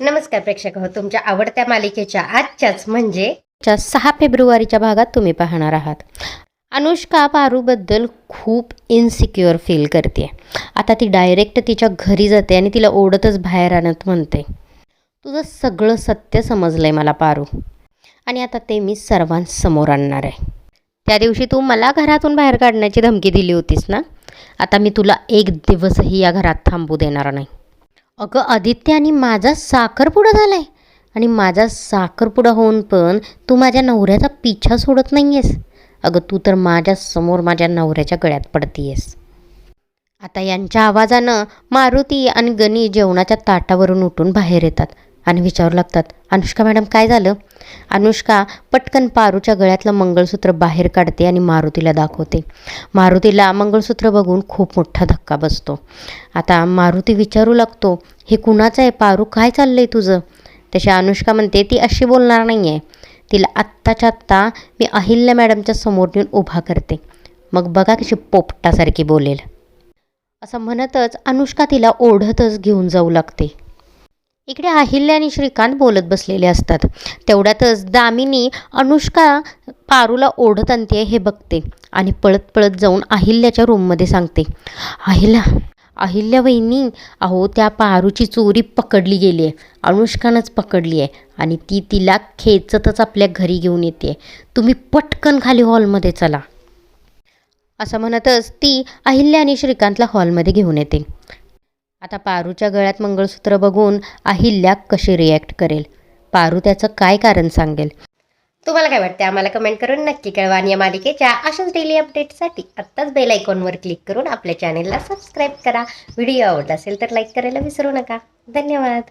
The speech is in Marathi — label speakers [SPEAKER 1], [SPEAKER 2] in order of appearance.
[SPEAKER 1] नमस्कार प्रेक्षक हो तुमच्या आवडत्या मालिकेच्या आजच्याच म्हणजे च्या सहा फेब्रुवारीच्या भागात तुम्ही पाहणार आहात. अनुष्का पारूबद्दल खूप इनसिक्युअर फील करते आता ती डायरेक्ट तिच्या घरी जाते आणि तिला ओढतच बाहेर आणत म्हणते. तुझं सगळं सत्य समजलं आहे मला पारू. आणि आता ते मी सर्वांसमोर आणणार आहे. त्या दिवशी तू मला घरातून बाहेर काढण्याची धमकी दिली होतीस ना? आता मी तुला एक दिवसही या घरात थांबू देणार नाही. अगं आदित्य आणि माझा साखरपुडा झाला आहे आणि माझा साखरपुडा होऊन पण तू माझ्या नवऱ्याचा पिछा सोडत नाही आहेस अगं तू तर माझ्यासमोर माझ्या नवऱ्याच्या गळ्यात पडतीयस. आता यांच्या आवाजानं मारुती आणि गणी जेवणाच्या ताटावरून उठून बाहेर येतात. आणि विचारू लागतात अनुष्का मॅडम काय झालं? अनुष्का पटकन पारूच्या गळ्यातलं मंगळसूत्र बाहेर काढते आणि मारुतीला दाखवते. मारुतीला मंगळसूत्र बघून खूप मोठा धक्का बसतो. आता मारुती विचारू लागतो हे कुणाचं आहे? पारू काय चाललं आहे तुझं? तशी अनुष्का म्हणते ती अशी बोलणार नाही आहे तिला आत्ताच्या आत्ता मी अहिल्या मॅडमच्या समोर नेऊन उभा करते. मग बघा कशी पोपटासारखी बोलेल. असं म्हणतच अनुष्का तिला ओढतच घेऊन जाऊ लागते. इकडे अहिल्या आणि श्रीकांत बोलत बसलेले असतात. तेवढ्यातच दामिनी अनुष्का पारूला ओढत आणते हे बघते आणि पळत पळत जाऊन अहिल्याच्या रूममध्ये सांगते अहिल्या अहिल्या वहिनी अहो त्या पारूची चोरी पकडली गेली आहे. अनुष्कानंच पकडली आहे आणि ती तिला खेचतच आपल्या घरी घेऊन येते. तुम्ही पटकन खाली हॉलमध्ये चला. असं म्हणतच ती अहिल्या आणि श्रीकांतला हॉलमध्ये घेऊन येते. आता पारूच्या गळ्यात मंगळसूत्र बघून अहिल्या कशी रिॲक्ट करेल? पारू त्याचं काय कारण सांगेल? तुम्हाला काय वाटतं आम्हाला कमेंट करून नक्की कळवा आणि या मालिकेच्या अशाच डेली अपडेटसाठी आत्ताच बेल आयकॉनवर क्लिक करून आपल्या चॅनेलला सबस्क्राईब करा. व्हिडिओ आवडला असेल तर लाईक करायला विसरू नका. धन्यवाद.